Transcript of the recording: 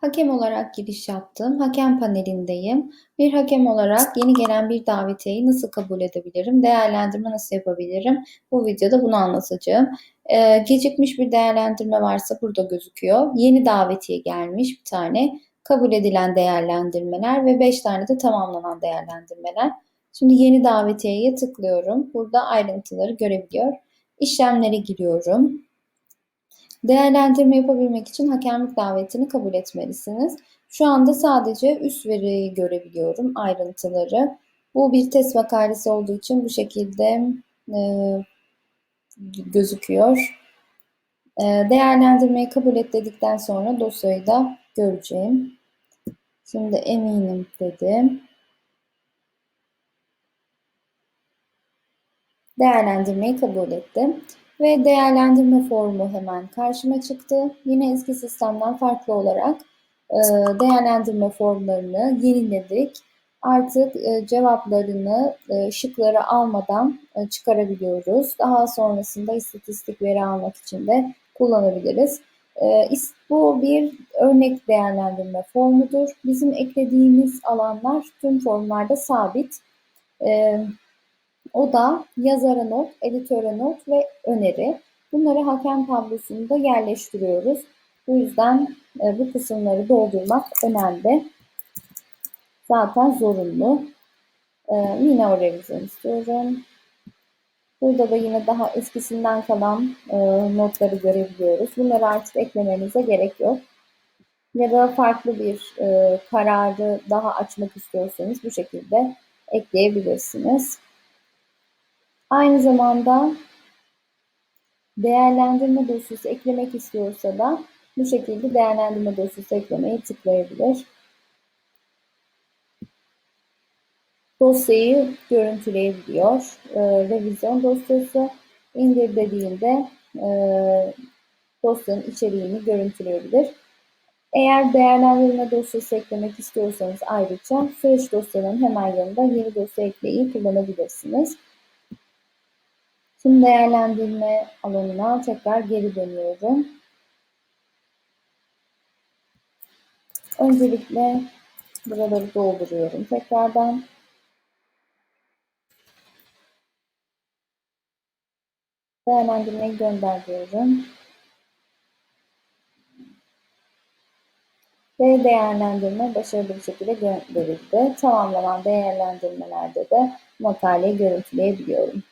Hakem olarak giriş yaptım. Hakem panelindeyim. Bir hakem olarak yeni gelen bir davetiyeyi nasıl kabul edebilirim? Değerlendirme nasıl yapabilirim? Bu videoda bunu anlatacağım. Ee, gecikmiş bir değerlendirme varsa burada gözüküyor. Yeni davetiye gelmiş bir tane. Kabul edilen değerlendirmeler ve 5 tane de tamamlanan değerlendirmeler. Şimdi yeni davetiyeye tıklıyorum. Burada ayrıntıları görebiliyor. İşlemlere giriyorum. Değerlendirme yapabilmek için hakemlik davetini kabul etmelisiniz. Şu anda sadece üst veriyi görebiliyorum, ayrıntıları. Bu bir test makalesi olduğu için bu şekilde e, gözüküyor. E, değerlendirmeyi kabul et dedikten sonra dosyayı da göreceğim. Şimdi eminim dedim. Değerlendirmeyi kabul ettim ve değerlendirme formu hemen karşıma çıktı. Yine eski sistemden farklı olarak e, değerlendirme formlarını yeniledik. Artık e, cevaplarını e, şıkları almadan çıkarabiliyoruz. Daha sonrasında istatistik veri almak için de kullanabiliriz. Bu bir örnek değerlendirme formudur. Bizim eklediğimiz alanlar tüm formlarda sabit. O da yazara not, editöre not ve öneri. Bunları hakem tablosunda yerleştiriyoruz. Bu yüzden e, bu kısımları doldurmak önemli. Zaten zorunlu. E, yine o revizyon istiyorum. Burada da yine daha eskisinden kalan e, notları görebiliyoruz. Bunları artık eklemenize gerek yok. Ya da farklı bir e, kararı daha açmak istiyorsanız bu şekilde ekleyebilirsiniz. Aynı zamanda değerlendirme dosyası eklemek istiyorsa da bu şekilde değerlendirme dosyası eklemeyi tıklayabilir. Dosyayı görüntüleyebiliyor. E, revizyon dosyası indir dediğinde e, dosyanın içeriğini görüntüleyebilir. Eğer değerlendirme dosyası eklemek istiyorsanız ayrıca süreç dosyalarının hemen yanında yeni dosya ekleyi kullanabilirsiniz. Tüm değerlendirme alanına tekrar geri dönüyorum. Öncelikle buraları dolduruyorum tekrardan. Değerlendirmeyi gönder diyorum. Ve değerlendirme başarılı bir şekilde gönderildi. Tamamlanan değerlendirmelerde de makaleyi görüntüleyebiliyorum.